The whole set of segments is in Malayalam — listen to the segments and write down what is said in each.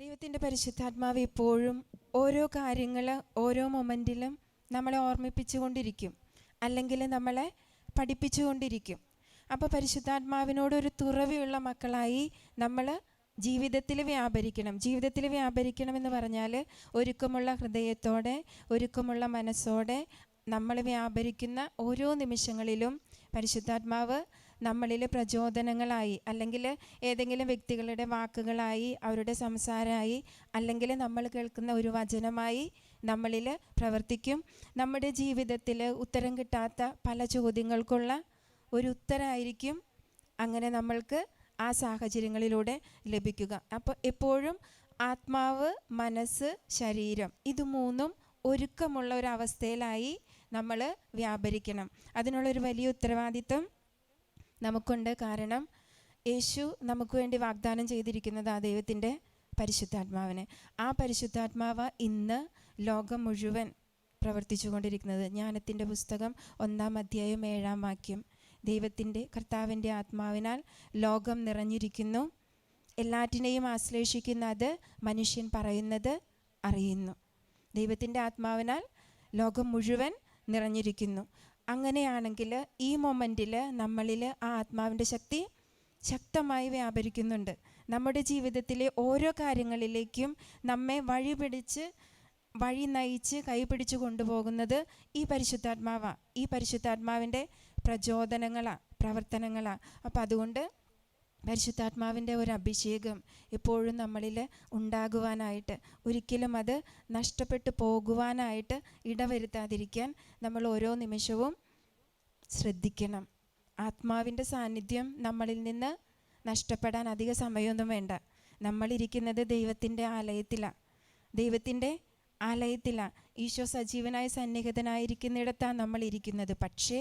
ദൈവത്തിന്റെ പരിശുദ്ധാത്മാവ് എപ്പോഴും ഓരോ കാര്യങ്ങൾ ഓരോ മൊമെന്റിലും നമ്മളെ ഓർമ്മിപ്പിച്ചുകൊണ്ടിരിക്കും. അല്ലെങ്കിൽ നമ്മളെ പഠിപ്പിച്ചുകൊണ്ടിരിക്കും. അപ്പോൾ പരിശുദ്ധാത്മാവിനോടൊരു തുറവിയുള്ള മക്കളായി നമ്മൾ ജീവിതത്തിൽ വ്യാപരിക്കണം. ജീവിതത്തിൽ വ്യാപരിക്കണമെന്ന് പറഞ്ഞാൽ ഒരുക്കമുള്ള ഹൃദയത്തോടെ ഒരുക്കമുള്ള മനസ്സോടെ നമ്മൾ വ്യാപരിക്കുന്ന ഓരോ നിമിഷങ്ങളിലും പരിശുദ്ധാത്മാവ് നമ്മളിൽ പ്രചോദനങ്ങളായി അല്ലെങ്കിൽ ഏതെങ്കിലും വ്യക്തികളുടെ വാക്കുകളായി അവരുടെ സംസാരമായി അല്ലെങ്കിൽ നമ്മൾ കേൾക്കുന്ന ഒരു വചനമായി നമ്മളിൽ പ്രവർത്തിക്കും. നമ്മുടെ ജീവിതത്തിൽ ഉത്തരം കിട്ടാത്ത പല ചോദ്യങ്ങൾക്കുള്ള ഒരു ഉത്തരമായിരിക്കും അങ്ങനെ നമ്മൾക്ക് ആ സാഹചര്യങ്ങളിലൂടെ ലഭിക്കുക. അപ്പോൾ എപ്പോഴും ആത്മാവ് മനസ്സ് ശരീരം ഇത് മൂന്നും ഒരുക്കമുള്ള ഒരു അവസ്ഥയിലായി നമ്മൾ വ്യാപരിക്കണം. അതിനുള്ളൊരു വലിയ ഉത്തരവാദിത്വം നമുക്കുണ്ട് കാരണം യേശു നമുക്ക് വേണ്ടി വാഗ്ദാനം ചെയ്തിരിക്കുന്നത് ആ ദൈവത്തിന്റെ പരിശുദ്ധാത്മാവിനെ. ആ പരിശുദ്ധാത്മാവ് ഇന്ന് ലോകം മുഴുവൻ പ്രവർത്തിച്ചു കൊണ്ടിരിക്കുന്നത്. ജ്ഞാനത്തിന്റെ പുസ്തകം ഒന്നാം അധ്യായം ഏഴാം വാക്യം. ദൈവത്തിന്റെ കർത്താവിന്റെ ആത്മാവിനാൽ ലോകം നിറഞ്ഞിരിക്കുന്നു. എല്ലാറ്റിനെയും ആശ്ലേഷിക്കുന്ന അത് മനുഷ്യൻ പറയുന്നത് അറിയുന്നു. ദൈവത്തിന്റെ ആത്മാവിനാൽ ലോകം മുഴുവൻ നിറഞ്ഞിരിക്കുന്നു. അങ്ങനെയാണെങ്കിൽ ഈ മൊമെന്റിൽ നമ്മളിൽ ആ ആത്മാവിന്റെ ശക്തി ശക്തമായി വ്യാപരിക്കുന്നുണ്ട്. നമ്മുടെ ജീവിതത്തിലെ ഓരോ കാര്യങ്ങളിലേക്കും നമ്മെ വഴി പിടിച്ച് വഴി നയിച്ച് കൈപിടിച്ച് കൊണ്ടുപോകുന്നത് ഈ പരിശുദ്ധാത്മാവാണ് ഈ പരിശുദ്ധാത്മാവിന്റെ പ്രചോദനങ്ങളാണ് പ്രവർത്തനങ്ങളാണ് അപ്പം അതുകൊണ്ട് പരിശുദ്ധാത്മാവിന്റെ ഒരു അഭിഷേകം എപ്പോഴും നമ്മളിൽ ഉണ്ടാകുവാനായിട്ട് ഒരിക്കലും അത് നഷ്ടപ്പെട്ടു പോകുവാനായിട്ട് ഇടവരുത്താതിരിക്കാൻ നമ്മൾ ഓരോ നിമിഷവും ശ്രദ്ധിക്കണം. ആത്മാവിന്റെ സാന്നിധ്യം നമ്മളിൽ നിന്ന് നഷ്ടപ്പെടാൻ അധിക സമയമൊന്നും വേണ്ട. നമ്മളിരിക്കുന്നത് ദൈവത്തിന്റെ ആലയത്തിലാണ് ദൈവത്തിന്റെ ആലയത്തിലാണ് ഈശോ സജീവനായ സന്നിഹിതനായിരിക്കുന്നിടത്താണ് നമ്മളിരിക്കുന്നത്. പക്ഷേ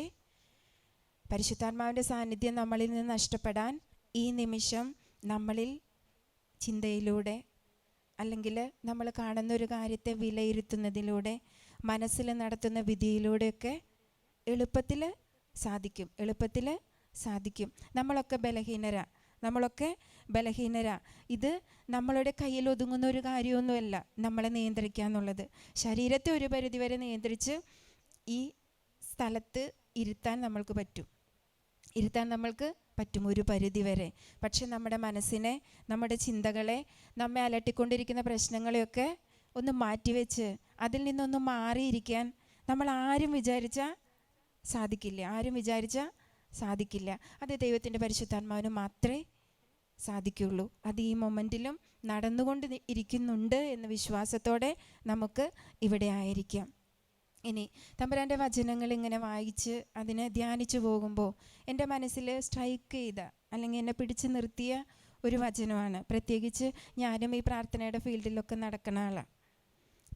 പരിശുദ്ധാത്മാവിന്റെ സാന്നിധ്യം നമ്മളിൽ നിന്ന് നഷ്ടപ്പെടാൻ ഈ നിമിഷം നമ്മളിൽ ചിന്തയിലൂടെ അല്ലെങ്കിൽ നമ്മൾ കാണുന്ന ഒരു കാര്യത്തെ വിലയിരുത്തുന്നതിലൂടെ മനസ്സിൽ നടത്തുന്ന വിധിയിലൂടെയൊക്കെ എളുപ്പത്തിൽ സാധിക്കും എളുപ്പത്തിൽ സാധിക്കും. നമ്മളൊക്കെ ബലഹീനരാ നമ്മളൊക്കെ ബലഹീനരാ. ഇത് നമ്മളുടെ കയ്യിൽ ഒതുങ്ങുന്ന ഒരു കാര്യമൊന്നുമല്ല നമ്മളെ നിയന്ത്രിക്കുക എന്നുള്ളത്. ശരീരത്തെ ഒരു പരിധിവരെ നിയന്ത്രിച്ച് ഈ സ്ഥലത്ത് ഇരുത്താൻ നമ്മൾക്ക് പറ്റും. ഇരുത്താൻ നമ്മൾക്ക് പറ്റും ഒരു പരിധി വരെ. പക്ഷെ നമ്മുടെ മനസ്സിനെ നമ്മുടെ ചിന്തകളെ നമ്മെ അലട്ടിക്കൊണ്ടിരിക്കുന്ന പ്രശ്നങ്ങളെയൊക്കെ ഒന്ന് മാറ്റിവെച്ച് അതിൽ നിന്നൊന്ന് മാറിയിരിക്കാൻ നമ്മൾ ആരും വിചാരിച്ചാൽ സാധിക്കില്ല. ആരും വിചാരിച്ചാൽ സാധിക്കില്ല. അത് ദൈവത്തിന്റെ പരിശുദ്ധാത്മാവിന് മാത്രമേ സാധിക്കുള്ളൂ. അത് ഈ മൊമെന്റിലും നടന്നുകൊണ്ട് ഇരിക്കുന്നുണ്ട് എന്ന വിശ്വാസത്തോടെ നമുക്ക് ഇവിടെ ആയിരിക്കാം. ഇനി തമ്പുരാന്റെ വചനങ്ങൾ ഇങ്ങനെ വായിച്ച് അതിനെ ധ്യാനിച്ചു പോകുമ്പോൾ എന്റെ മനസ്സിൽ സ്ട്രൈക്ക് ചെയ്ത അല്ലെങ്കിൽ എന്നെ പിടിച്ചു നിർത്തിയ ഒരു വചനമാണ്. പ്രത്യേകിച്ച് ഞാനും ഈ പ്രാർത്ഥനയുടെ ഫീൽഡിലൊക്കെ നടക്കുന്ന ആളാണ്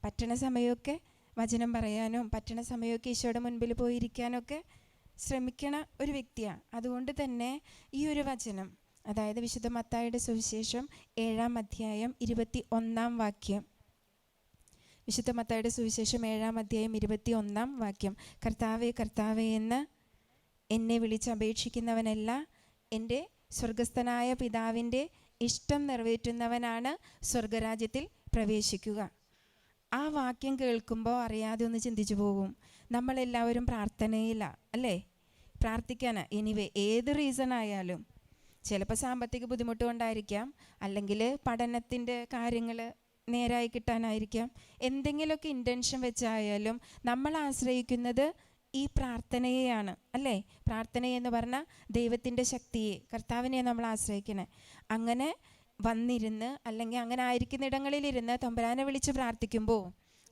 പറ്റണ സമയമൊക്കെ വചനം പറയാനും പറ്റണ സമയമൊക്കെ ഈശോയുടെ മുൻപിൽ പോയിരിക്കാനൊക്കെ ശ്രമിക്കണ ഒരു വ്യക്തിയാണ് അതുകൊണ്ട് തന്നെ ഈ ഒരു വചനം അതായത് വിശുദ്ധ മത്തായുടെ സുവിശേഷം ഏഴാം അധ്യായം ഇരുപത്തി ഒന്നാം വാക്യം വിശുദ്ധ മത്തായുടെ സുവിശേഷം ഏഴാം അധ്യായം ഇരുപത്തി ഒന്നാം വാക്യം. കർത്താവെ കർത്താവെ എന്ന് എന്നെ വിളിച്ചപേക്ഷിക്കുന്നവനല്ല എന്റെ സ്വർഗസ്ഥനായ പിതാവിന്റെ ഇഷ്ടം നിറവേറ്റുന്നവനാണ് സ്വർഗരാജ്യത്തിൽ പ്രവേശിക്കുക. ആ വാക്യം കേൾക്കുമ്പോൾ അറിയാതെ ഒന്ന് ചിന്തിച്ചു പോകും നമ്മളെല്ലാവരും പ്രാർത്ഥനയിലാണ് അല്ലേ? പ്രാർത്ഥിക്കാനാ എനിവേ ഏത് റീസൺ ആയാലും. ചിലപ്പോൾ സാമ്പത്തിക ബുദ്ധിമുട്ട് കൊണ്ടായിരിക്കാം. അല്ലെങ്കിൽ പഠനത്തിന്റെ കാര്യങ്ങൾ നേരായി കിട്ടാനായിരിക്കാം. എന്തെങ്കിലുമൊക്കെ ഇന്റൻഷൻ വെച്ചായാലും നമ്മൾ ആശ്രയിക്കുന്നത് ഈ പ്രാർത്ഥനയെയാണ് അല്ലേ? പ്രാർത്ഥനയെന്ന് പറഞ്ഞാൽ ദൈവത്തിന്റെ ശക്തിയെ കർത്താവിനെ നമ്മൾ ആശ്രയിക്കണേ. അങ്ങനെ വന്നിരുന്ന് അല്ലെങ്കിൽ അങ്ങനെ ആയിരിക്കുന്ന ഇടങ്ങളിലിരുന്ന് തമ്പുരാനെ വിളിച്ച് പ്രാർത്ഥിക്കുമ്പോൾ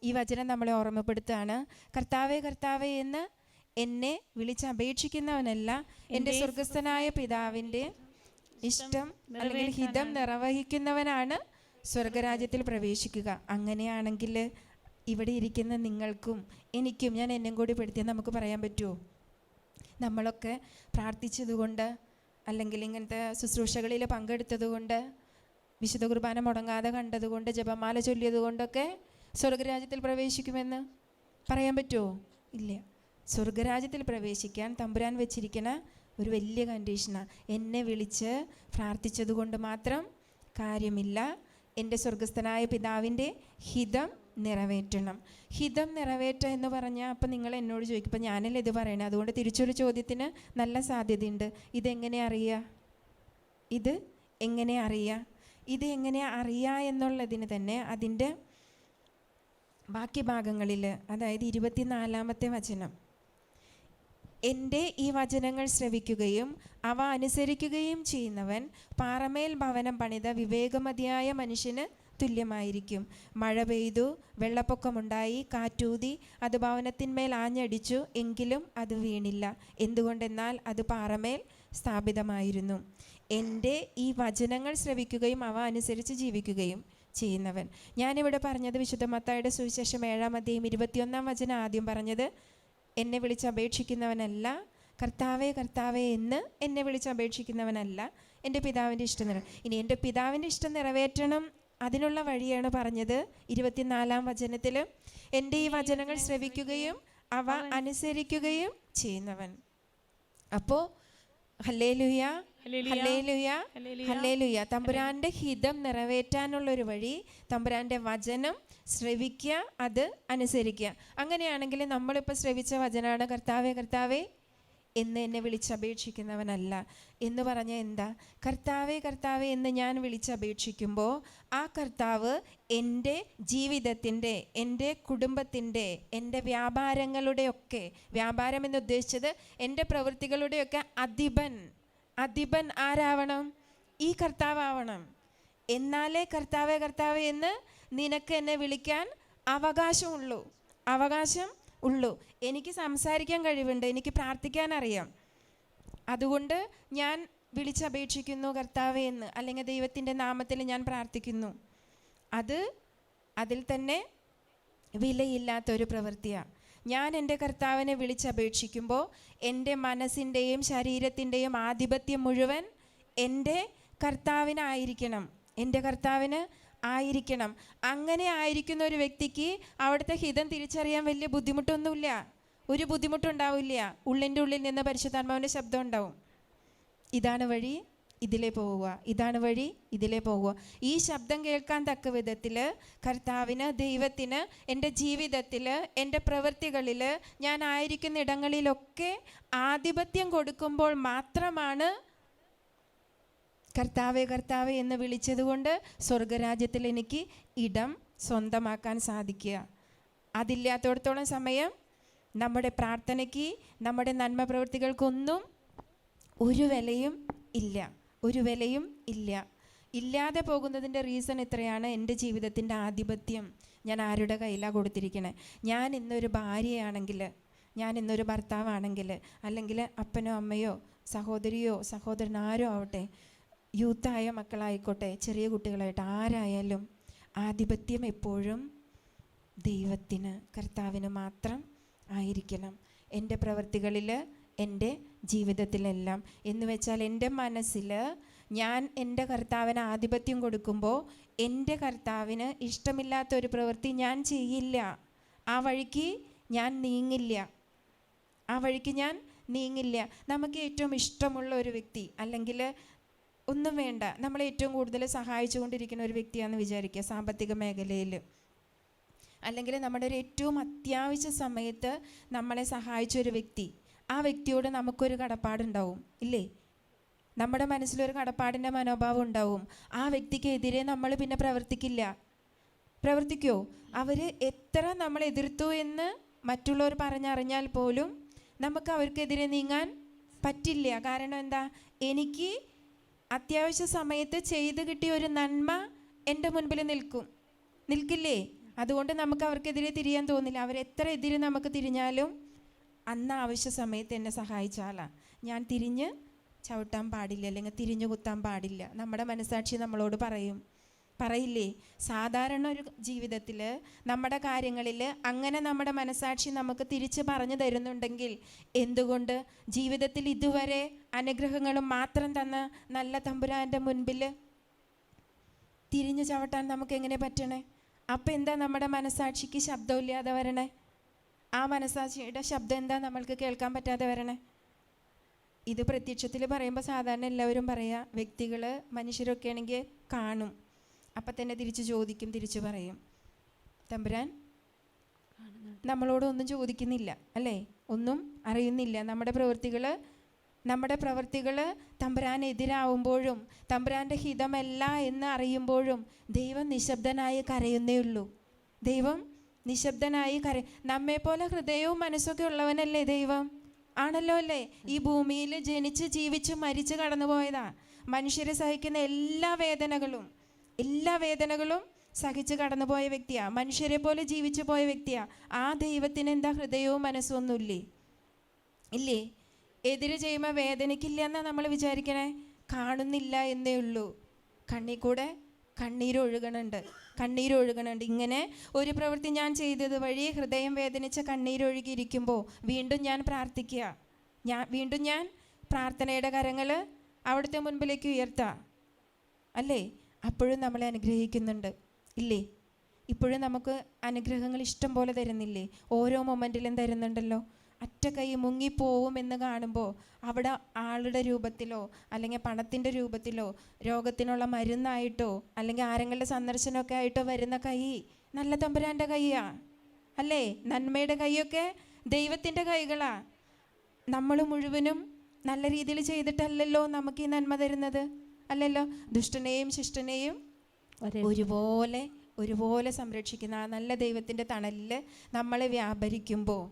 ഈ വചനം നമ്മളെ ഓർമ്മപ്പെടുത്തുകയാണ്. കർത്താവേ കർത്താവേ എന്ന് എന്നെ വിളിച്ച് അപേക്ഷിക്കുന്നവനല്ല എന്റെ സ്വർഗസ്ഥനായ പിതാവിന്റെ ഇഷ്ടം അല്ലെങ്കിൽ ഹിതം നിർവഹിക്കുന്നവനാണ് സ്വർഗരാജ്യത്തിൽ പ്രവേശിക്കുക. അങ്ങനെയാണെങ്കിൽ ഇവിടെ ഇരിക്കുന്ന നിങ്ങൾക്കും എനിക്കും ഞാൻ എന്നും കൂടി പെടുത്തിയാൽ നമുക്ക് പറയാൻ പറ്റുമോ? നമ്മളൊക്കെ പ്രാർത്ഥിച്ചതുകൊണ്ട് അല്ലെങ്കിൽ ഇങ്ങനത്തെ ശുശ്രൂഷകളിൽ പങ്കെടുത്തതുകൊണ്ട് വിശുദ്ധ കുർബാന മുടങ്ങാതെ കണ്ടതുകൊണ്ട് ജപമാല ചൊല്ലിയതുകൊണ്ടൊക്കെ സ്വർഗരാജ്യത്തിൽ പ്രവേശിക്കുമെന്ന് പറയാൻ പറ്റുമോ? ഇല്ല. സ്വർഗരാജ്യത്തിൽ പ്രവേശിക്കാൻ തമ്പുരാൻ വെച്ചിരിക്കുന്ന ഒരു വലിയ കണ്ടീഷനാണ് എന്നെ വിളിച്ച് പ്രാർത്ഥിച്ചതുകൊണ്ട് മാത്രം കാര്യമില്ല. എന്റെ സ്വർഗസ്ഥനായ പിതാവിന്റെ ഹിതം നിറവേറ്റണം. ഹിതം നിറവേറ്റ എന്ന് പറഞ്ഞാൽ അപ്പം നിങ്ങൾ എന്നോട് ചോദിക്കും ഇപ്പം ഞാനല്ലേ ഇത് പറയണേ? അതുകൊണ്ട് തിരിച്ചൊരു ചോദ്യത്തിന് നല്ല സാധ്യതയുണ്ട്. ഇതെങ്ങനെ അറിയുക? ഇത് എങ്ങനെ അറിയുക? ഇത് എങ്ങനെ അറിയുക എന്നുള്ളതിന് തന്നെ അതിന്റെ ബാക്കി ഭാഗങ്ങളിൽ അതായത് ഇരുപത്തിനാലാമത്തെ വചനം. എന്റെ ഈ വചനങ്ങൾ ശ്രവിക്കുകയും അവ അനുസരിക്കുകയും ചെയ്യുന്നവൻ പാറമേൽ ഭവനം പണിത വിവേകമതിയായ മനുഷ്യന് തുല്യമായിരിക്കും. മഴ പെയ്തു വെള്ളപ്പൊക്കമുണ്ടായി കാറ്റൂതി അത് ഭവനത്തിന്മേൽ ആഞ്ഞടിച്ചു എങ്കിലും അത് വീണില്ല. എന്തുകൊണ്ടെന്നാൽ അത് പാറമേൽ സ്ഥാപിതമായിരുന്നു. എന്റെ ഈ വചനങ്ങൾ ശ്രവിക്കുകയും അവ അനുസരിച്ച് ജീവിക്കുകയും ചെയ്യുന്നവൻ. ഞാനിവിടെ പറഞ്ഞത് വിശുദ്ധ മത്തായുടെ സുവിശേഷം ഏഴാം അധ്യയം ഇരുപത്തിയൊന്നാം വചനം ആദ്യം പറഞ്ഞത് എന്നെ വിളിച്ച് അപേക്ഷിക്കുന്നവനല്ല. കർത്താവേ കർത്താവേ എന്ന് എന്നെ വിളിച്ച് അപേക്ഷിക്കുന്നവനല്ല. എന്റെ പിതാവിന്റെ ഇഷ്ടം നിറ ഇനി എന്റെ പിതാവിന്റെ ഇഷ്ടം നിറവേറ്റണം അതിനുള്ള വഴിയാണ് പറഞ്ഞത് ഇരുപത്തിനാലാം വചനത്തിൽ എന്റെ ഈ വചനങ്ങൾ ശ്രവിക്കുകയും അവ അനുസരിക്കുകയും ചെയ്യുന്നവൻ. അപ്പോൾ ഹല്ലേലുയ ഹല്ലേലൂയ. ഹല്ലേലുയ. തമ്പുരാന്റെ ഹിതം നിറവേറ്റാനുള്ള ഒരു വഴി തമ്പുരാന്റെ വചനം ശ്രവിക്കുക അത് അനുസരിക്കുക. അങ്ങനെയാണെങ്കിൽ നമ്മളിപ്പോൾ ശ്രവിച്ച വചനാണ് കർത്താവേ കർത്താവേ എന്ന് എന്നെ വിളിച്ചപേക്ഷിക്കുന്നവനല്ല. എന്ന് പറഞ്ഞ എന്താ? കർത്താവേ കർത്താവേ എന്ന് ഞാൻ വിളിച്ചപേക്ഷിക്കുമ്പോൾ ആ കർത്താവ് എന്റെ ജീവിതത്തിന്റെ എന്റെ കുടുംബത്തിന്റെ എന്റെ വ്യാപാരങ്ങളുടെയൊക്കെ വ്യാപാരം എന്ന് ഉദ്ദേശിച്ചത് എന്റെ പ്രവൃത്തികളുടെയൊക്കെ അധിപൻ. അധിപൻ ആരാവണം? ഈ കർത്താവണം എന്നാലേ കർത്താവെ കർത്താവെ എന്ന് നിനക്ക് എന്നെ വിളിക്കാൻ അവകാശമുള്ളൂ. അവകാശം ഉള്ളൂ. എനിക്ക് സംസാരിക്കാൻ കഴിവുണ്ട്. എനിക്ക് പ്രാർത്ഥിക്കാൻ അറിയാം. അതുകൊണ്ട് ഞാൻ വിളിച്ചപേക്ഷിക്കുന്നു കർത്താവെ എന്ന്. അല്ലെങ്കിൽ ദൈവത്തിന്റെ നാമത്തിൽ ഞാൻ പ്രാർത്ഥിക്കുന്നു. അത് അതിൽ തന്നെ വിലയില്ലാത്തൊരു പ്രവൃത്തിയാണ് ഞാൻ എന്റെ കർത്താവിനെ വിളിച്ചപേക്ഷിക്കുമ്പോൾ എന്റെ മനസ്സിന്റെയും ശരീരത്തിന്റെയും ആധിപത്യം മുഴുവൻ എന്റെ കർത്താവിനായിരിക്കണം. എന്റെ കർത്താവിന് ആയിരിക്കണം. അങ്ങനെ ആയിരിക്കുന്ന ഒരു വ്യക്തിക്ക് അവിടുത്തെ ഹിതം തിരിച്ചറിയാൻ വലിയ ബുദ്ധിമുട്ടൊന്നുമില്ല. ഒരു ബുദ്ധിമുട്ടുണ്ടാവില്ല. ഉള്ളിന്റെ ഉള്ളിൽ നിന്ന് പരിശുദ്ധാത്മാവിന്റെ ശബ്ദം ഉണ്ടാവും. ഇതാണ് വഴി ഇതിലേ പോവുക. ഇതാണ് വഴി ഇതിലേ പോവുക. ഈ ശബ്ദം കേൾക്കാൻ തക്ക വിധത്തിൽ കർത്താവിന് ദൈവത്തിന് എന്റെ ജീവിതത്തിൽ എന്റെ പ്രവൃത്തികളിൽ ഞാൻ ആയിരിക്കുന്ന ഇടങ്ങളിലൊക്കെ ആധിപത്യം കൊടുക്കുമ്പോൾ മാത്രമാണ് കർത്താവെ കർത്താവെ എന്ന് വിളിച്ചതുകൊണ്ട് സ്വർഗരാജ്യത്തിൽ എനിക്ക് ഇടം സ്വന്തമാക്കാൻ സാധിക്കുക. അതില്ലാത്തടത്തോളം സമയം നമ്മുടെ പ്രാർത്ഥനയ്ക്ക് നമ്മുടെ നന്മ പ്രവൃത്തികൾക്കൊന്നും ഒരു വിലയും ഇല്ല. ഒരു വിലയും ഇല്ല. ഇല്ലാതെ പോകുന്നതിന്റെ റീസൺ ഇത്രയാണ് എന്റെ ജീവിതത്തിന്റെ ആധിപത്യം. ഞാൻ ആരുടെ കയ്യിലാണ് കൊടുത്തിരിക്കണേ? ഞാൻ ഇന്നൊരു ഭാര്യയാണെങ്കിൽ ഞാൻ ഇന്നൊരു ഭർത്താവാണെങ്കിൽ അല്ലെങ്കിൽ അപ്പനോ അമ്മയോ സഹോദരിയോ സഹോദരൻ ആരോ ആവട്ടെ യൂത്തായ മക്കളായിക്കോട്ടെ ചെറിയ കുട്ടികളായിട്ട് ആരായാലും ആധിപത്യം എപ്പോഴും ദൈവത്തിന് കർത്താവിന് മാത്രം ആയിരിക്കണം. എന്റെ പ്രവൃത്തികളിൽ എന്റെ ജീവിതത്തിലെല്ലാം. എന്ന് വെച്ചാൽ എന്റെ മനസ്സിൽ ഞാൻ എന്റെ കർത്താവിന് ആധിപത്യം കൊടുക്കുമ്പോൾ എന്റെ കർത്താവിന് ഇഷ്ടമില്ലാത്ത ഒരു പ്രവൃത്തി ഞാൻ ചെയ്യില്ല. ആ വഴിക്ക് ഞാൻ നീങ്ങില്ല. ആ വഴിക്ക് ഞാൻ നീങ്ങില്ല. നമുക്ക് ഏറ്റവും ഇഷ്ടമുള്ള ഒരു വ്യക്തി അല്ലെങ്കിൽ ഒന്നും വേണ്ട. നമ്മളെ ഏറ്റവും കൂടുതൽ സഹായിച്ചുകൊണ്ടിരിക്കുന്ന ഒരു വ്യക്തിയാണെന്ന് വിചാരിക്കുക സാമ്പത്തിക മേഖലയിൽ. അല്ലെങ്കിൽ നമ്മുടെ ഒരു ഏറ്റവും അത്യാവശ്യ സമയത്ത് നമ്മളെ സഹായിച്ച ഒരു വ്യക്തി. ആ വ്യക്തിയോട് നമുക്കൊരു കടപ്പാടുണ്ടാവും. ഇല്ലേ? നമ്മുടെ മനസ്സിലൊരു കടപ്പാടിന്റെ മനോഭാവം ഉണ്ടാവും. ആ വ്യക്തിക്കെതിരെ നമ്മൾ പിന്നെ പ്രവർത്തിക്കില്ല. പ്രവർത്തിക്കോ? അവർ എത്ര നമ്മൾ എതിർത്തു എന്ന് മറ്റുള്ളവർ പറഞ്ഞറിഞ്ഞാൽ പോലും നമുക്ക് അവർക്കെതിരെ നീങ്ങാൻ പറ്റില്ല. കാരണം എന്താ? എനിക്ക് അത്യാവശ്യ സമയത്ത് ചെയ്ത് കിട്ടിയ ഒരു നന്മ എന്റെ മുൻപിൽ നിൽക്കും. നിൽക്കില്ലേ? അതുകൊണ്ട് നമുക്ക് അവർക്കെതിരെ തിരിയാൻ തോന്നില്ല. അവരെത്ര എതിരെ നമുക്ക് തിരിഞ്ഞാലും അന്ന് ആവശ്യ സമയത്ത് എന്നെ സഹായിച്ച ഞാൻ തിരിഞ്ഞ് ചവിട്ടാൻ പാടില്ല അല്ലെങ്കിൽ തിരിഞ്ഞു കുത്താൻ പാടില്ല. നമ്മുടെ മനസാക്ഷി നമ്മളോട് പറയും. പറയില്ലേ? സാധാരണ ഒരു ജീവിതത്തിൽ നമ്മുടെ കാര്യങ്ങളിൽ അങ്ങനെ നമ്മുടെ മനസാക്ഷി നമുക്ക് തിരിച്ച് പറഞ്ഞു തരുന്നുണ്ടെങ്കിൽ എന്തുകൊണ്ട്? ജീവിതത്തിൽ ഇതുവരെ അനുഗ്രഹങ്ങളും മാത്രം തന്ന നല്ല തമ്പുരാന്റെ മുൻപിൽ തിരിഞ്ഞു ചവിട്ടാൻ നമുക്ക് എങ്ങനെ പറ്റണേ? അപ്പം എന്താ നമ്മുടെ മനസാക്ഷിക്ക് ശബ്ദമില്ലാതെ വരണേ? ആ മനസാക്ഷിയുടെ ശബ്ദം എന്താ നമ്മൾക്ക് കേൾക്കാൻ പറ്റാതെ വരണേ? ഇത് പ്രത്യക്ഷത്തിൽ പറയുമ്പോൾ സാധാരണ എല്ലാവരും പറയുക വ്യക്തികൾ മനുഷ്യരൊക്കെ ആണെങ്കിൽ കാണും. അപ്പം തന്നെ തിരിച്ച് ചോദിക്കും തിരിച്ച് പറയും. തമ്പുരാൻ നമ്മളോടൊന്നും ചോദിക്കുന്നില്ല അല്ലേ? ഒന്നും അറിയുന്നില്ല. നമ്മുടെ പ്രവൃത്തികൾ നമ്മുടെ പ്രവൃത്തികൾ തമ്പുരാനെതിരാവുമ്പോഴും തമ്പുരാന്റെ ഹിതമല്ല എന്ന് അറിയുമ്പോഴും ദൈവം നിശബ്ദനായി കരയുന്നേ ഉള്ളൂ. ദൈവം നിശബ്ദനായി കര നമ്മെപ്പോലെ ഹൃദയവും മനസ്സൊക്കെ ഉള്ളവനല്ലേ ദൈവം? ആണല്ലോ അല്ലേ? ഈ ഭൂമിയിൽ ജനിച്ച് ജീവിച്ച് മരിച്ച് കടന്നുപോയതാ. മനുഷ്യരെ സഹിക്കുന്ന എല്ലാ വേദനകളും എല്ലാ വേദനകളും സഹിച്ച് കടന്നുപോയ വ്യക്തിയാ. മനുഷ്യരെ പോലെ ജീവിച്ചു പോയ വ്യക്തിയാ. ആ ദൈവത്തിന് എന്താ ഹൃദയവും മനസ്സും ഒന്നുമില്ലേ ഇല്ലേ? എതിര് ചെയ്യുമ്പോൾ വേദനയ്ക്കില്ല എന്നാ നമ്മൾ വിചാരിക്കണേ? കാണുന്നില്ല എന്നേ ഉള്ളൂ. കണ്ണിൽ കൂടെ കണ്ണീരൊഴുകണുണ്ട്. കണ്ണീരൊഴുകണുണ്ട്. ഇങ്ങനെ ഒരു പ്രവൃത്തി ഞാൻ ചെയ്തത് വഴി ഹൃദയം വേദനിച്ച കണ്ണീരൊഴുകിയിരിക്കുമ്പോൾ വീണ്ടും ഞാൻ പ്രാർത്ഥിക്കുക. ഞാൻ വീണ്ടും ഞാൻ പ്രാർത്ഥനയുടെ കരങ്ങൾ അവിടുത്തെ മുൻപിലേക്ക് ഉയർത്താം അല്ലേ? അപ്പോഴും നമ്മളെ അനുഗ്രഹിക്കുന്നുണ്ട്. ഇല്ലേ? ഇപ്പോഴും നമുക്ക് അനുഗ്രഹങ്ങൾ ഇഷ്ടം പോലെ തരുന്നില്ലേ? ഓരോ മൊമെന്റിലും തരുന്നുണ്ടല്ലോ. അറ്റ കൈ മുങ്ങിപ്പോവും എന്ന് കാണുമ്പോൾ അവിടെ ആളുടെ രൂപത്തിലോ അല്ലെങ്കിൽ പണത്തിന്റെ രൂപത്തിലോ രോഗത്തിനുള്ള മരുന്നായിട്ടോ അല്ലെങ്കിൽ ആരെങ്കിലും സന്ദർശനമൊക്കെ ആയിട്ടോ വരുന്ന കൈ നല്ല തമ്പുരാന്റെ കൈയാ. അല്ലേ? നന്മയുടെ കൈയൊക്കെ ദൈവത്തിന്റെ കൈകളാ. നമ്മൾ മുഴുവനും നല്ല രീതിയിൽ ചെയ്തിട്ടല്ലല്ലോ നമുക്ക് ഈ നന്മ തരുന്നത്? അല്ലല്ലോ? ദുഷ്ടനെയും ശിഷ്ടനെയും ഒരുപോലെ ഒരുപോലെ സംരക്ഷിക്കുന്ന ആ നല്ല ദൈവത്തിന്റെ തണലിൽ നമ്മൾ വ്യാപരിക്കുമ്പോൾ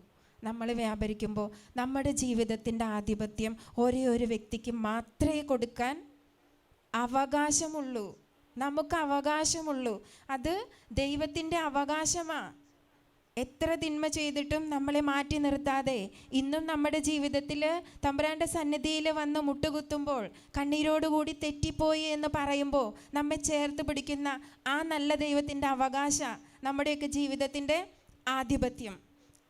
നമ്മൾ വ്യാപരിക്കുമ്പോൾ നമ്മുടെ ജീവിതത്തിന്റെ ആധിപത്യം ഒരേ ഒരു വ്യക്തിക്ക് മാത്രമേ കൊടുക്കാൻ അവകാശമുള്ളൂ. നമുക്ക് അവകാശമുള്ളൂ. അത് ദൈവത്തിന്റെ അവകാശമാണ് എത്ര തിന്മ ചെയ്തിട്ടും നമ്മളെ മാറ്റി നിർത്താതെ ഇന്നും നമ്മുടെ ജീവിതത്തിൽ തമ്പുരാന്റെ സന്നിധിയിൽ വന്ന് മുട്ടുകുത്തുമ്പോൾ കണ്ണീരോടുകൂടി തെറ്റിപ്പോയി എന്ന് പറയുമ്പോൾ നമ്മെ ചേർത്ത് പിടിക്കുന്ന ആ നല്ല ദൈവത്തിന്റെ അവകാശ നമ്മുടെയൊക്കെ ജീവിതത്തിന്റെ ആധിപത്യം.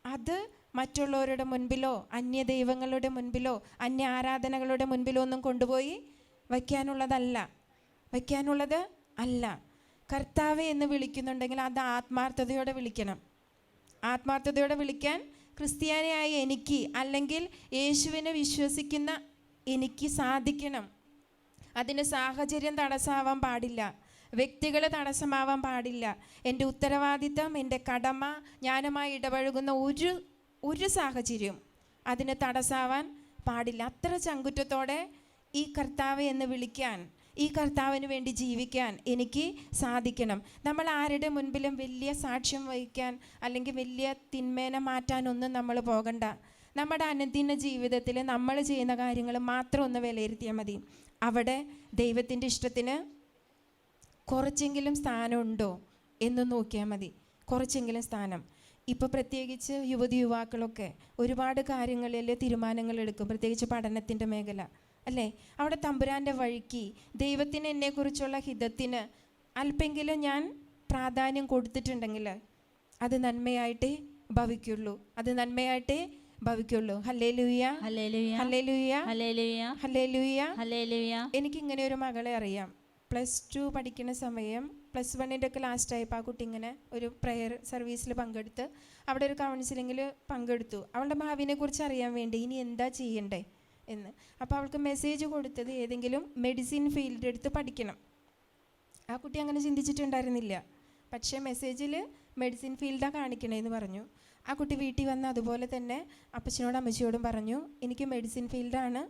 അത് മറ്റുള്ളവരുടെ മുൻപിലോ അന്യ ദൈവങ്ങളുടെ മുൻപിലോ അന്യ ആരാധനകളുടെ മുൻപിലോ ഒന്നും കൊണ്ടുപോയി വയ്ക്കാനുള്ളതല്ല. വയ്ക്കാനുള്ളത് അല്ല. കർത്താവെ എന്ന് വിളിക്കുന്നുണ്ടെങ്കിൽ അത് ആത്മാർത്ഥതയോടെ വിളിക്കണം. ആത്മാർത്ഥതയോടെ വിളിക്കാൻ ക്രിസ്ത്യാനിയായ എനിക്ക് അല്ലെങ്കിൽ യേശുവിനെ വിശ്വസിക്കുന്ന എനിക്ക് സാധിക്കണം. അതിന് സാഹചര്യം തടസ്സമാവാൻ പാടില്ല. വ്യക്തികൾ തടസ്സമാവാൻ പാടില്ല. എന്റെ ഉത്തരവാദിത്തം എന്റെ കടമ ഞാനുമായി ഇടപഴകുന്ന ഒരു ഒരു സാഹചര്യവും അതിന് തടസ്സാവാൻ പാടില്ല. അത്ര ചങ്കുറ്റത്തോടെ ഈ കർത്താവ് എന്ന് വിളിക്കാൻ ഈ കർത്താവിന് വേണ്ടി ജീവിക്കാൻ എനിക്ക് സാധിക്കണം. നമ്മൾ ആരുടെ മുൻപിലും വലിയ സാക്ഷ്യം വഹിക്കാൻ അല്ലെങ്കിൽ വലിയ തിന്മേനെ മാറ്റാനൊന്നും നമ്മൾ പോകണ്ട. നമ്മുടെ അനുദിന ജീവിതത്തിൽ നമ്മൾ ചെയ്യുന്ന കാര്യങ്ങൾ മാത്രം ഒന്ന് വിലയിരുത്തിയാൽ മതി. അവിടെ ദൈവത്തിന്റെ ഇഷ്ടത്തിന് കുറച്ചെങ്കിലും സ്ഥാനമുണ്ടോ എന്ന് നോക്കിയാൽ മതി. കുറച്ചെങ്കിലും സ്ഥാനം. ഇപ്പോൾ പ്രത്യേകിച്ച് യുവതി യുവാക്കളൊക്കെ ഒരുപാട് കാര്യങ്ങളിൽ തീരുമാനങ്ങൾ എടുക്കും. പ്രത്യേകിച്ച് പഠനത്തിന്റെ മേഖല അല്ലേ? അവിടെ തമ്പുരാന്റെ വഴിക്ക് ദൈവത്തിന് എന്നെക്കുറിച്ചുള്ള ഹിതത്തിന് അല്പെങ്കിലും ഞാൻ പ്രാധാന്യം കൊടുത്തിട്ടുണ്ടെങ്കിൽ അത് നന്മയായിട്ടേ ഭവിക്കുള്ളൂ. അത് നന്മയായിട്ടേ ഭവിക്കുള്ളൂ. എനിക്ക് ഇങ്ങനെ ഒരു മകളെ അറിയാം. പ്ലസ് ടു പഠിക്കുന്ന സമയം പ്ലസ് വണ്ണിന്റെ ഒക്കെ ലാസ്റ്റ് ആയപ്പോൾ ആ കുട്ടി ഇങ്ങനെ ഒരു പ്രെയർ സർവീസിൽ പങ്കെടുത്ത് അവിടെ ഒരു കൗൺസിലിങ്ങിൽ പങ്കെടുത്തു. അവളുടെ ഭാവിനെ കുറിച്ച് അറിയാൻ വേണ്ടി ഇനി എന്താ ചെയ്യണ്ടേ എന്ന്. അപ്പോൾ അവൾക്ക് മെസ്സേജ് കൊടുത്തത് ഏതെങ്കിലും മെഡിസിൻ ഫീൽഡ് എടുത്ത് പഠിക്കണം. ആ കുട്ടി അങ്ങനെ ചിന്തിച്ചിട്ടുണ്ടായിരുന്നില്ല. പക്ഷേ മെസ്സേജിൽ മെഡിസിൻ ഫീൽഡാണ് കാണിക്കണേന്ന് പറഞ്ഞു. ആ കുട്ടി വീട്ടിൽ വന്ന് അതുപോലെ തന്നെ അപ്പച്ചനോടും അമ്മച്ചിയോടും പറഞ്ഞു എനിക്ക് മെഡിസിൻ ഫീൽഡാണ്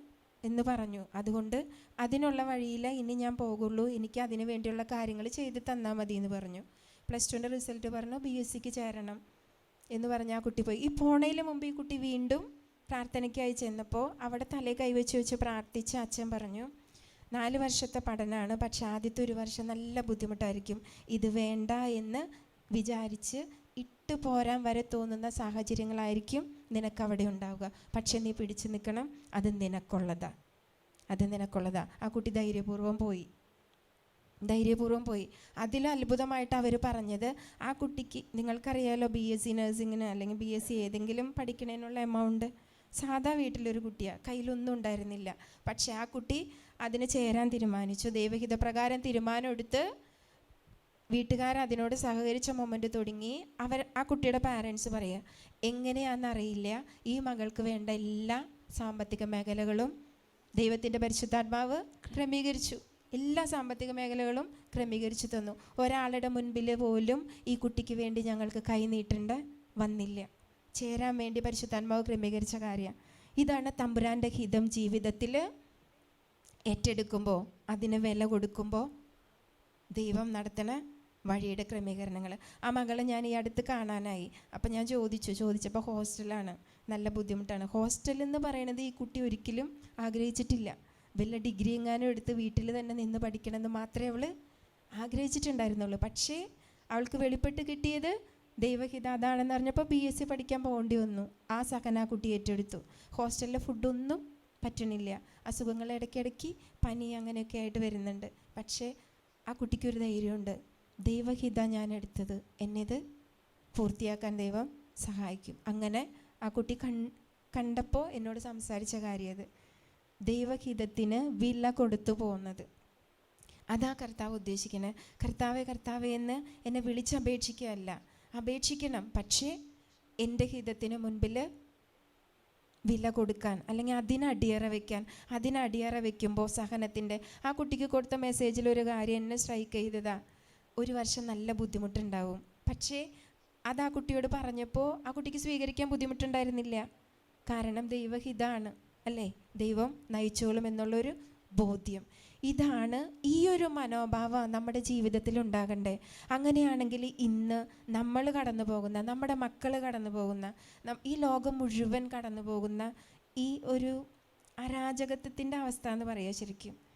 എന്ന് പറഞ്ഞു. അതുകൊണ്ട് അതിനുള്ള വഴിയിൽ ഇനി ഞാൻ പോകുള്ളൂ. എനിക്ക് അതിന് വേണ്ടിയുള്ള കാര്യങ്ങൾ ചെയ്ത് തന്നാൽ മതി എന്ന് പറഞ്ഞു. പ്ലസ് ടുവിന്റെ റിസൾട്ട് പറഞ്ഞു ബി എസ് സിക്ക് ചേരണം എന്ന് പറഞ്ഞ് ആ കുട്ടി പോയി. ഈ പോണയിൽ മുമ്പ് ഈ കുട്ടി വീണ്ടും പ്രാർത്ഥനയ്ക്കായി ചെന്നപ്പോൾ അവിടെ തലേ കൈവച്ച് വെച്ച് പ്രാർത്ഥിച്ച് അച്ഛൻ പറഞ്ഞു നാല് വർഷത്തെ പഠനമാണ് പക്ഷേ ആദ്യത്തെ ഒരു വർഷം നല്ല ബുദ്ധിമുട്ടായിരിക്കും. ഇത് വേണ്ട എന്ന് വിചാരിച്ച് പോരാൻ വരെ തോന്നുന്ന സാഹചര്യങ്ങളായിരിക്കും നിനക്ക് അവിടെ ഉണ്ടാവുക. പക്ഷെ നീ പിടിച്ചു നിൽക്കണം അത് നിനക്കുള്ളതാ. അത് നിനക്കുള്ളതാ. ആ കുട്ടി ധൈര്യപൂർവം പോയി. ധൈര്യപൂർവം പോയി. അതിൽ അത്ഭുതമായിട്ട് അവർ പറഞ്ഞത് ആ കുട്ടിക്ക് നിങ്ങൾക്കറിയാലോ ബി എസ് സി നഴ്സിങ്ങിന് അല്ലെങ്കിൽ ബി എസ് സി ഏതെങ്കിലും പഠിക്കണതിനുള്ള എമൗണ്ട് സാധാ വീട്ടിലൊരു കുട്ടിയാണ് കയ്യിലൊന്നും ഉണ്ടായിരുന്നില്ല. പക്ഷേ ആ കുട്ടി അതിന് ചേരാൻ തീരുമാനിച്ചു. ദൈവഹിതപ്രകാരം തീരുമാനമെടുത്ത് വീട്ടുകാർ അതിനോട് സഹകരിച്ച മൊമെന്റ് തുടങ്ങി അവർ ആ കുട്ടിയുടെ പാരൻസ് പറയുക എങ്ങനെയാണെന്നറിയില്ല ഈ മകൾക്ക് വേണ്ട എല്ലാ സാമ്പത്തിക മേഖലകളും ദൈവത്തിന്റെ പരിശുദ്ധാത്മാവ് ക്രമീകരിച്ചു. എല്ലാ സാമ്പത്തിക മേഖലകളും ക്രമീകരിച്ചു തന്നു. ഒരാളുടെ മുൻപിൽ പോലും ഈ കുട്ടിക്ക് വേണ്ടി ഞങ്ങൾക്ക് കൈനീട്ടേണ്ട വന്നില്ല. ചേരാൻ വേണ്ടി പരിശുദ്ധാത്മാവ് ക്രമീകരിച്ച കാര്യം. ഇതാണ് തമ്പുരാന്റെ ഹിതം ജീവിതത്തിൽ ഏറ്റെടുക്കുമ്പോൾ അതിന് വില കൊടുക്കുമ്പോൾ ദൈവം നടത്തുന്ന വഴിയുടെ ക്രമീകരണങ്ങൾ. ആ മകളെ ഞാൻ ഈ അടുത്ത് കാണാനായി. അപ്പം ഞാൻ ചോദിച്ചു. ചോദിച്ചപ്പോൾ ഹോസ്റ്റലാണ്. നല്ല ബുദ്ധിമുട്ടാണ്. ഹോസ്റ്റൽ എന്ന് പറയണത് ഈ കുട്ടി ഒരിക്കലും ആഗ്രഹിച്ചിട്ടില്ല. വല്ല ഡിഗ്രി എങ്ങാനും എടുത്ത് വീട്ടിൽ തന്നെ നിന്ന് പഠിക്കണമെന്ന് മാത്രമേ അവൾ ആഗ്രഹിച്ചിട്ടുണ്ടായിരുന്നുള്ളൂ. പക്ഷേ അവൾക്ക് വെളിപ്പെട്ട് കിട്ടിയത് ദൈവഹിത അതാണെന്ന് അറിഞ്ഞപ്പോൾ ബി എസ് സി പഠിക്കാൻ പോകേണ്ടി വന്നു. ആ സഹന കുട്ടി ഏറ്റെടുത്തു. ഹോസ്റ്റലിലെ ഫുഡൊന്നും പറ്റണില്ല. അസുഖങ്ങൾ ഇടയ്ക്കിടയ്ക്ക് പനി അങ്ങനെയൊക്കെ ആയിട്ട് വരുന്നുണ്ട്. പക്ഷേ ആ കുട്ടിക്കൊരു ധൈര്യമുണ്ട്. ദൈവഹിത ഞാൻ എടുത്തത് എന്നത് പൂർത്തിയാക്കാൻ ദൈവം സഹായിക്കും. അങ്ങനെ ആ കുട്ടി കൺ കണ്ടപ്പോൾ എന്നോട് സംസാരിച്ച കാര്യത്. ദൈവഹിതത്തിന് വില കൊടുത്തു പോകുന്നത് അതാ കർത്താവ് ഉദ്ദേശിക്കുന്നത് കർത്താവെ കർത്താവെ എന്ന് എന്നെ വിളിച്ചപേക്ഷിക്കുകയല്ല. അപേക്ഷിക്കണം. പക്ഷേ എന്റെ ഹിതത്തിന് മുൻപിൽ വില കൊടുക്കാൻ അല്ലെങ്കിൽ അതിനടിയറ വയ്ക്കാൻ അതിനടിയറ വയ്ക്കുമ്പോൾ സഹനത്തിന്റെ ആ കുട്ടിക്ക് കൊടുത്ത മെസ്സേജിൽ ഒരു കാര്യം എന്നെ സ്ട്രൈക്ക് ചെയ്തതാ. ഒരു വർഷം നല്ല ബുദ്ധിമുട്ടുണ്ടാവും. പക്ഷേ അത് ആ കുട്ടിയോട് പറഞ്ഞപ്പോൾ ആ കുട്ടിക്ക് സ്വീകരിക്കാൻ ബുദ്ധിമുട്ടുണ്ടായിരുന്നില്ല. കാരണം ദൈവഹിതാണ് അല്ലേ? ദൈവം നയിച്ചോളും എന്നുള്ളൊരു ബോധ്യം. ഇതാണ് ഈ ഒരു മനോഭാവം നമ്മുടെ ജീവിതത്തിൽ ഉണ്ടാകണ്ടേ. അങ്ങനെയാണെങ്കിൽ ഇന്ന് നമ്മൾ കടന്നു പോകുന്ന നമ്മുടെ മക്കൾ കടന്നു പോകുന്ന ഈ ലോകം മുഴുവൻ കടന്നു പോകുന്ന ഈ ഒരു അരാജകത്വത്തിന്റെ അവസ്ഥ എന്ന് പറയുക ശരിക്കും.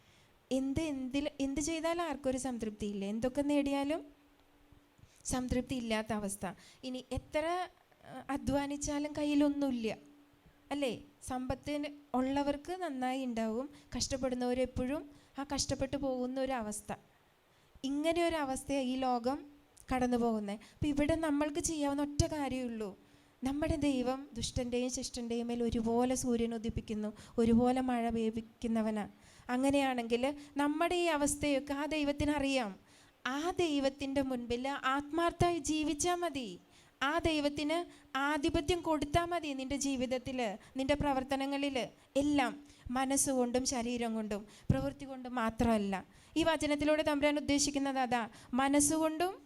എന്ത് എന്തിൽ എന്ത് ചെയ്താലും ആർക്കൊരു സംതൃപ്തി ഇല്ല എന്തൊക്കെ നേടിയാലും സംതൃപ്തി ഇല്ലാത്ത അവസ്ഥ. ഇനി എത്ര അധ്വാനിച്ചാലും കയ്യിലൊന്നുമില്ല. അല്ലേ? സമ്പത്തിന് ഉള്ളവർക്ക് നന്നായി ഉണ്ടാവും. കഷ്ടപ്പെടുന്നവരെപ്പോഴും ആ കഷ്ടപ്പെട്ട് പോകുന്ന ഒരു അവസ്ഥ. ഇങ്ങനെ ഒരു അവസ്ഥയാണ് ഈ ലോകം കടന്നു പോകുന്നത് അപ്പം ഇവിടെ നമ്മൾക്ക് ചെയ്യാവുന്ന ഒറ്റ കാര്യമുള്ളൂ. നമ്മുടെ ദൈവം ദുഷ്ടന്റെയും ശിഷ്ടന്റെയും മേൽ ഒരുപോലെ സൂര്യൻ ഉദിപ്പിക്കുന്നു. ഒരുപോലെ മഴ പെയ്യിക്കുന്നവനാണ് അങ്ങനെയാണെങ്കിൽ നമ്മുടെ ഈ അവസ്ഥയൊക്കെ ആ ദൈവത്തിന് അറിയാം ആ ദൈവത്തിന്റെ മുൻപിൽ ആത്മാർത്ഥമായി ജീവിച്ചാൽ മതി. ആ ദൈവത്തിന് ആധിപത്യം കൊടുത്താൽ മതി നിന്റെ ജീവിതത്തിൽ നിന്റെ പ്രവർത്തനങ്ങളിൽ എല്ലാം. മനസ്സുകൊണ്ടും ശരീരം കൊണ്ടും പ്രവൃത്തി കൊണ്ടും മാത്രമല്ല. ഈ വചനത്തിലൂടെ തമ്പുരാൻ ഉദ്ദേശിക്കുന്നത് അതാ മനസ്സുകൊണ്ടും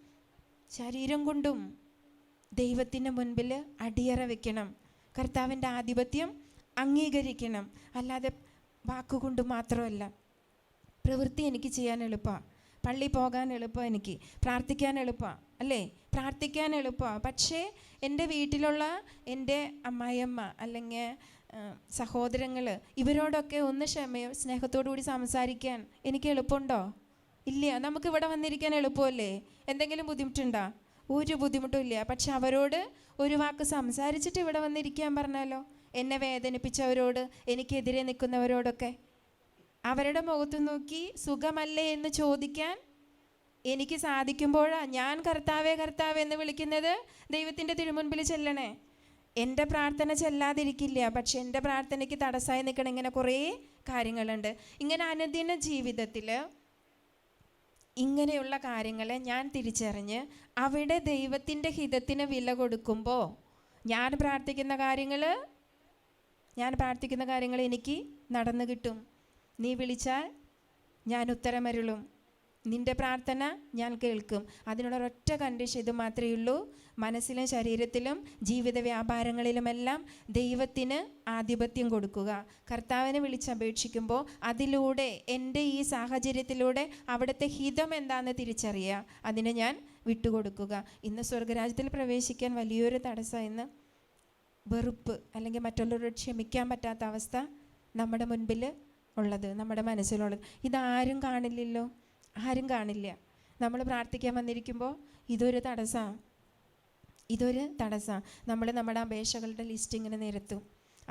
ശരീരം കൊണ്ടും ദൈവത്തിന്റെ മുൻപിൽ അടിയറ വെക്കണം. കർത്താവിന്റെ ആധിപത്യം അംഗീകരിക്കണം. അല്ലാതെ വാക്കുകൊണ്ട് മാത്രമല്ല. പ്രവൃത്തി എനിക്ക് ചെയ്യാൻ എളുപ്പമാണ് പള്ളി പോകാൻ എളുപ്പമാണ് എനിക്ക്. പ്രാർത്ഥിക്കാൻ എളുപ്പമാണ് അല്ലേ? പ്രാർത്ഥിക്കാൻ എളുപ്പമാണ് പക്ഷേ എന്റെ വീട്ടിലുള്ള എന്റെ അമ്മായിയമ്മ അല്ലെങ്കിൽ സഹോദരങ്ങൾ ഇവരോടൊക്കെ ഒന്ന് ക്ഷമയോ സ്നേഹത്തോടു കൂടി സംസാരിക്കാൻ എനിക്ക് എളുപ്പമുണ്ടോ ഇല്ല. നമുക്ക് ഇവിടെ വന്നിരിക്കാൻ എളുപ്പമല്ലേ? എന്തെങ്കിലും ബുദ്ധിമുട്ടുണ്ടോ? ഒരു ബുദ്ധിമുട്ടും ഇല്ല. പക്ഷെ അവരോട് ഒരു വാക്ക് സംസാരിച്ചിട്ട് ഇവിടെ വന്നിരിക്കാൻ പറഞ്ഞാലോ? എന്നെ വേദനിപ്പിച്ചവരോട് എനിക്കെതിരെ നിൽക്കുന്നവരോടൊക്കെ. അവരുടെ മുഖത്ത് നോക്കി സുഖമല്ലേ എന്ന് ചോദിക്കാൻ എനിക്ക് സാധിക്കുമ്പോഴാണ് ഞാൻ കർത്താവേ കർത്താവേ എന്ന് വിളിക്കുന്നത്. ദൈവത്തിന്റെ തിരുമുൻപിൽ ചെല്ലണേ. എന്റെ പ്രാർത്ഥന ചെല്ലാതിരിക്കില്ല പക്ഷെ എന്റെ പ്രാർത്ഥനയ്ക്ക് തടസ്സമായി നിൽക്കണം ഇങ്ങനെ കുറേ കാര്യങ്ങളുണ്ട്. ഇങ്ങനെ അനുദിന ജീവിതത്തിൽ ഇങ്ങനെയുള്ള കാര്യങ്ങളെ ഞാൻ തിരിച്ചറിഞ്ഞ് അവിടെ ദൈവത്തിന്റെ ഹിതത്തിന് വില കൊടുക്കുമ്പോൾ ഞാൻ പ്രാർത്ഥിക്കുന്ന കാര്യങ്ങൾ ഞാൻ പ്രാർത്ഥിക്കുന്ന കാര്യങ്ങൾ എനിക്ക് നടന്നു കിട്ടും. നീ വിളിച്ചാൽ ഞാൻ ഉത്തരമരുളും. നിന്റെ പ്രാർത്ഥന ഞാൻ കേൾക്കും. അതിനുള്ള ഒറ്റ കണ്ടീഷൻ ഇത് മാത്രമേ ഉള്ളൂ. മനസ്സിലും ശരീരത്തിലും ജീവിത വ്യാപാരങ്ങളിലുമെല്ലാം ദൈവത്തിന് ആധിപത്യം കൊടുക്കുക. കർത്താവിനെ വിളിച്ചപേക്ഷിക്കുമ്പോൾ അതിലൂടെ എന്റെ ഈ സാഹചര്യത്തിലൂടെ അവിടുത്തെ ഹിതം എന്താണെന്ന് തിരിച്ചറിയുക. അതിനെ ഞാൻ വിട്ടുകൊടുക്കുക. ഇന്ന് സ്വർഗരാജ്യത്തിൽ പ്രവേശിക്കാൻ വലിയൊരു തടസ്സം ഇന്ന് വെറുപ്പ് അല്ലെങ്കിൽ മറ്റുള്ളവരോട് ക്ഷമിക്കാൻ പറ്റാത്ത അവസ്ഥ നമ്മുടെ മുൻപിൽ ഉള്ളത് നമ്മുടെ മനസ്സിലുള്ളത്. ഇതാരും കാണില്ലല്ലോ. ആരും കാണില്ല. നമ്മൾ പ്രാർത്ഥിക്കാൻ വന്നിരിക്കുമ്പോൾ ഇതൊരു തടസ്സമാണ് ഇതൊരു തടസ്സമാണ് നമ്മൾ നമ്മുടെ അപേക്ഷകളുടെ ലിസ്റ്റ് ഇങ്ങനെ നിരത്തും.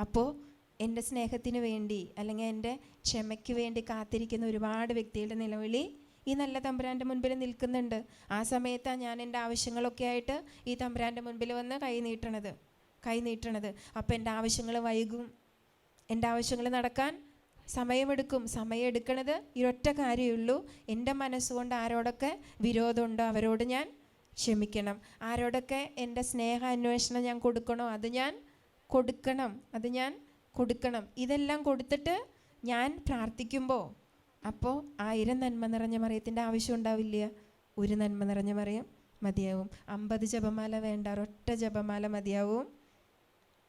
അപ്പോൾ എന്റെ സ്നേഹത്തിന് വേണ്ടി അല്ലെങ്കിൽ എന്റെ ക്ഷമയ്ക്ക് വേണ്ടി കാത്തിരിക്കുന്ന ഒരുപാട് വ്യക്തികളുടെ നിലവിളി ഈ നല്ല തമ്പുരാന്റെ മുൻപിൽ നിൽക്കുന്നുണ്ട്. ആ സമയത്താണ് ഞാൻ എന്റെ ആവശ്യങ്ങളൊക്കെ ആയിട്ട് ഈ തമ്പുരാന്റെ മുൻപിൽ വന്ന് കൈ നീട്ടണത്. കൈ നീട്ടണത്. അപ്പോൾ എന്റെ ആവശ്യങ്ങൾ വൈകും. എന്റെ ആവശ്യങ്ങൾ നടക്കാൻ സമയമെടുക്കും. സമയം എടുക്കണത് ഈ ഒറ്റ കാര്യമുള്ളൂ എന്റെ മനസ്സുകൊണ്ട് ആരോടൊക്കെ വിരോധമുണ്ടോ അവരോട് ഞാൻ ക്ഷമിക്കണം. ആരോടൊക്കെ എന്റെ സ്നേഹ അന്വേഷണം ഞാൻ കൊടുക്കണോ അത് ഞാൻ കൊടുക്കണം. അത് ഞാൻ കൊടുക്കണം. ഇതെല്ലാം കൊടുത്തിട്ട് ഞാൻ പ്രാർത്ഥിക്കുമ്പോൾ അപ്പോൾ ആയിരം നന്മ നിറഞ്ഞ മറിയത്തിന്റെ ആവശ്യം ഉണ്ടാവില്ല. ഒരു നന്മ നിറഞ്ഞ മറിയം മതിയാവും. അമ്പത് ജപമാല വേണ്ട. ഒരൊറ്റ ജപമാല മതിയാവും.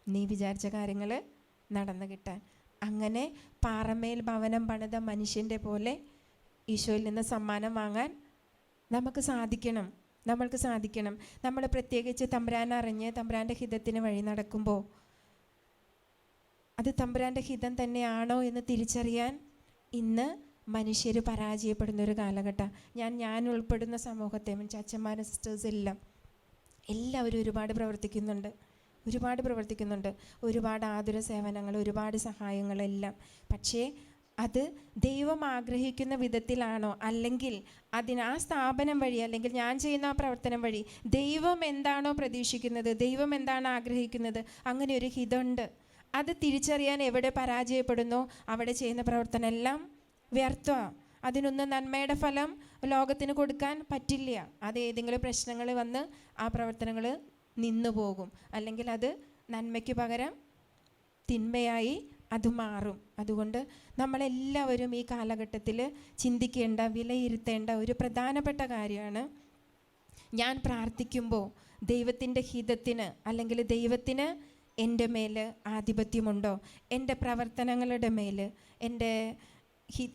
നീ വിചാരിച്ച കാര്യങ്ങൾ നടന്നു കിട്ടാൻ. അങ്ങനെ പാറമേൽ ഭവനം പണിത മനുഷ്യന്റെ പോലെ ഈശോയിൽ നിന്ന് സമ്മാനം വാങ്ങാൻ നമുക്ക് സാധിക്കണം. നമ്മൾക്ക് സാധിക്കണം. നമ്മൾ പ്രത്യേകിച്ച് തമ്പുരാൻ അറിഞ്ഞ് തമ്പുരാന്റെ ഹിതത്തിന് വഴി നടക്കുമ്പോൾ അത് തമ്പുരാന്റെ ഹിതം തന്നെയാണോ എന്ന് തിരിച്ചറിയാൻ ഇന്ന് മനുഷ്യർ പരാജയപ്പെടുന്ന ഒരു കാലഘട്ടം. ഞാൻ ഞാൻ ഉൾപ്പെടുന്ന സമൂഹത്തെ മീൻസ് അച്ഛന്മാരും സിസ്റ്റേഴ്സ് എല്ലാം എല്ലാവരും ഒരുപാട് പ്രവർത്തിക്കുന്നുണ്ട്. ഒരുപാട് പ്രവർത്തിക്കുന്നുണ്ട്. ഒരുപാട് ആതുര സേവനങ്ങൾ ഒരുപാട് സഹായങ്ങളെല്ലാം. പക്ഷേ അത് ദൈവം ആഗ്രഹിക്കുന്ന വിധത്തിലാണോ? അല്ലെങ്കിൽ അതിന് ആ സ്ഥാപനം വഴി അല്ലെങ്കിൽ ഞാൻ ചെയ്യുന്ന ആ പ്രവർത്തനം വഴി ദൈവം എന്താണോ പ്രതീക്ഷിക്കുന്നത്? ദൈവം എന്താണ് ആഗ്രഹിക്കുന്നത്? അങ്ങനെ ഒരു ഹിതമുണ്ട് അത് തിരിച്ചറിയാൻ എവിടെ പരാജയപ്പെടുന്നു? അവിടെ ചെയ്യുന്ന പ്രവർത്തനം എല്ലാം വ്യർത്ഥമാണ് അതിനൊന്നും നന്മയുടെ ഫലം ലോകത്തിന് കൊടുക്കാൻ പറ്റില്ല. അത് ഏതെങ്കിലും പ്രശ്നങ്ങൾ വന്ന് ആ പ്രവർത്തനങ്ങൾ നിന്നു പോകും അല്ലെങ്കിൽ അത് നന്മയ്ക്ക് പകരം തിന്മയായി അത് മാറും. അതുകൊണ്ട് നമ്മളെല്ലാവരും ഈ കാലഘട്ടത്തിൽ ചിന്തിക്കേണ്ട വിലയിരുത്തേണ്ട ഒരു പ്രധാനപ്പെട്ട കാര്യമാണ് ഞാൻ പ്രാർത്ഥിക്കുമ്പോൾ ദൈവത്തിന്റെ ഹിതത്തിന് അല്ലെങ്കിൽ ദൈവത്തിന് എന്റെ മേൽ ആധിപത്യമുണ്ടോ? എന്റെ പ്രവർത്തനങ്ങളുടെ മേൽ എന്റെ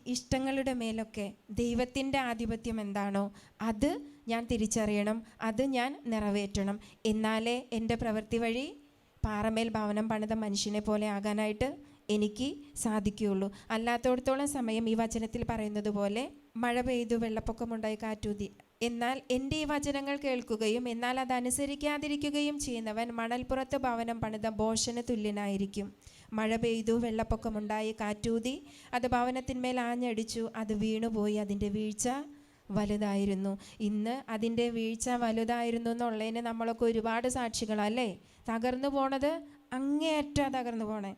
ഇഷ്ടങ്ങളുടെ മേലൊക്കെ ദൈവത്തിന്റെ ആധിപത്യം എന്താണോ അത് ഞാൻ തിരിച്ചറിയണം അത് ഞാൻ നിറവേറ്റണം. എന്നാലേ എന്റെ പ്രവൃത്തി വഴി പാറമേൽ ഭവനം പണിത മനുഷ്യനെ പോലെ ആകാനായിട്ട് എനിക്ക് സാധിക്കുകയുള്ളൂ. അല്ലാത്തടത്തോളം സമയം ഈ വചനത്തിൽ പറയുന്നത് പോലെ മഴ പെയ്തു വെള്ളപ്പൊക്കമുണ്ടായി കാറ്റൂതി. എന്നാൽ എന്റെ ഈ വചനങ്ങൾ കേൾക്കുകയും എന്നാൽ അത് അനുസരിക്കാതിരിക്കുകയും ചെയ്യുന്നവൻ മണൽപ്പുറത്ത് ഭവനം പണിത ബോഷന് തുല്യനായിരിക്കും. മഴ പെയ്തു വെള്ളപ്പൊക്കമുണ്ടായി കാറ്റൂതി. അത് ഭവനത്തിന്മേൽ ആഞ്ഞടിച്ചു അത് വീണുപോയി അതിന്റെ വീഴ്ച വലുതായിരുന്നു. ഇന്ന് അതിന്റെ വീഴ്ച വലുതായിരുന്നു എന്നുള്ളതിന് നമ്മളൊക്കെ ഒരുപാട് സാക്ഷികളല്ലേ തകർന്നു പോണത് അങ്ങേയറ്റ തകർന്നു പോണേ.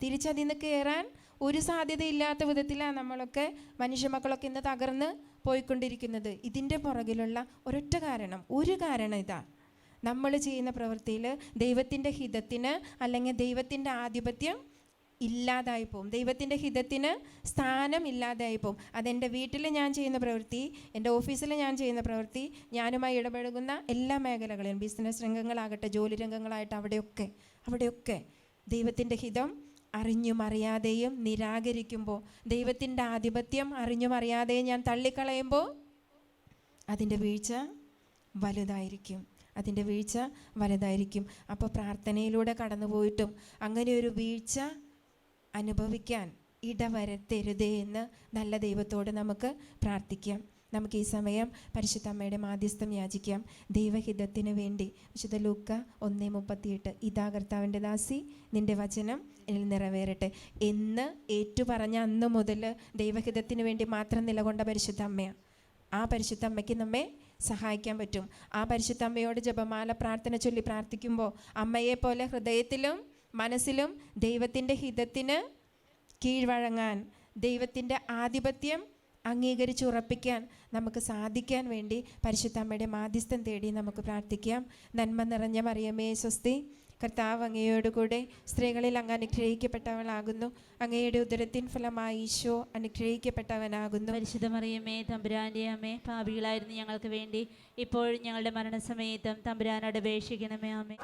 തിരിച്ചതിൽ നിന്ന് കയറാൻ ഒരു സാധ്യതയില്ലാത്ത വിധത്തിലാണ് നമ്മളൊക്കെ മനുഷ്യമക്കളൊക്കെ ഇന്ന് തകർന്ന് പോയിക്കൊണ്ടിരിക്കുന്നത്. ഇതിന്റെ പുറകിലുള്ള ഒരൊറ്റ കാരണം ഒരു കാരണം ഇതാ. നമ്മൾ ചെയ്യുന്ന പ്രവൃത്തിയിൽ ദൈവത്തിന്റെ ഹിതത്തിന് അല്ലെങ്കിൽ ദൈവത്തിന്റെ ആധിപത്യം ഇല്ലാതായി പോകും ദൈവത്തിന്റെ ഹിതത്തിന് സ്ഥാനം ഇല്ലാതായി പോകും അതെന്റെ വീട്ടിൽ ഞാൻ ചെയ്യുന്ന പ്രവൃത്തി എന്റെ ഓഫീസിൽ ഞാൻ ചെയ്യുന്ന പ്രവൃത്തി ഞാനുമായി ഇടപഴകുന്ന എല്ലാ മേഖലകളിലും ബിസിനസ് രംഗങ്ങളാകട്ടെ ജോലി രംഗങ്ങളായിട്ട് അവിടെയൊക്കെ അവിടെയൊക്കെ ദൈവത്തിന്റെ ഹിതം അറിഞ്ഞും അറിയാതെയും നിരാകരിക്കുമ്പോൾ ദൈവത്തിന്റെ ആധിപത്യം അറിഞ്ഞും അറിയാതെയും ഞാൻ തള്ളിക്കളയുമ്പോൾ അതിന്റെ വീഴ്ച വലുതായിരിക്കും. അതിന്റെ വീഴ്ച വലുതായിരിക്കും. അപ്പോൾ പ്രാർത്ഥനയിലൂടെ കടന്നുപോയിട്ടും അങ്ങനെ ഒരു വീഴ്ച അനുഭവിക്കാൻ ഇടവരത്തരുതേ എന്ന് നല്ല ദൈവത്തോട് നമുക്ക് പ്രാർത്ഥിക്കാം. നമുക്ക് ഈ സമയം പരിശുദ്ധ അമ്മയുടെ മാധ്യസ്ഥം യാചിക്കാം. ദൈവഹിതത്തിന് വേണ്ടി വിശുദ്ധ ലൂക്ക ഒന്ന് മുപ്പത്തിയെട്ട്. ഇതാ കർത്താവിന്റെ ദാസി നിന്റെ വചനം എന്നിൽ നിറവേറട്ടെ. എന്ന് ഏറ്റുപറഞ്ഞ അന്ന് മുതൽ ദൈവഹിതത്തിന് വേണ്ടി മാത്രം നിലകൊണ്ട പരിശുദ്ധ അമ്മയാണ് ആ പരിശുദ്ധ അമ്മയ്ക്ക് നമ്മെ സഹായിക്കാൻ പറ്റും. ആ പരിശുദ്ധ അമ്മയോട് ജപമാല പ്രാർത്ഥന ചൊല്ലി പ്രാർത്ഥിക്കുമ്പോൾ അമ്മയെ പോലെ ഹൃദയത്തിലും മനസ്സിലും ദൈവത്തിന്റെ ഹിതത്തിന് കീഴ്വഴങ്ങാൻ ദൈവത്തിന്റെ ആധിപത്യം അംഗീകരിച്ച് ഉറപ്പിക്കാൻ നമുക്ക് സാധിക്കാൻ വേണ്ടി പരിശുദ്ധ അമ്മയുടെ മാധ്യസ്ഥം തേടി നമുക്ക് പ്രാർത്ഥിക്കാം. നന്മ നിറഞ്ഞ മറിയമേ സ്വസ്തി. കർത്താവ് അങ്ങയോടുകൂടെ സ്ത്രീകളിൽ അങ്ങ് അനുഗ്രഹിക്കപ്പെട്ടവളാകുന്നു. അങ്ങയുടെ ഉദരത്തിൻ ഫലമായി ഈശോ അനുഗ്രഹിക്കപ്പെട്ടവനാകുന്നു. പരിശുദ്ധ മറിയമ്മേ തമ്പുരാന്റെ അമ്മേ പാപികളായിരുന്നു ഞങ്ങൾക്ക് വേണ്ടി. ഇപ്പോഴും ഞങ്ങളുടെ മരണസമയത്തും തമ്പുരാനോട് അപേക്ഷിക്കണമേ അമ്മേ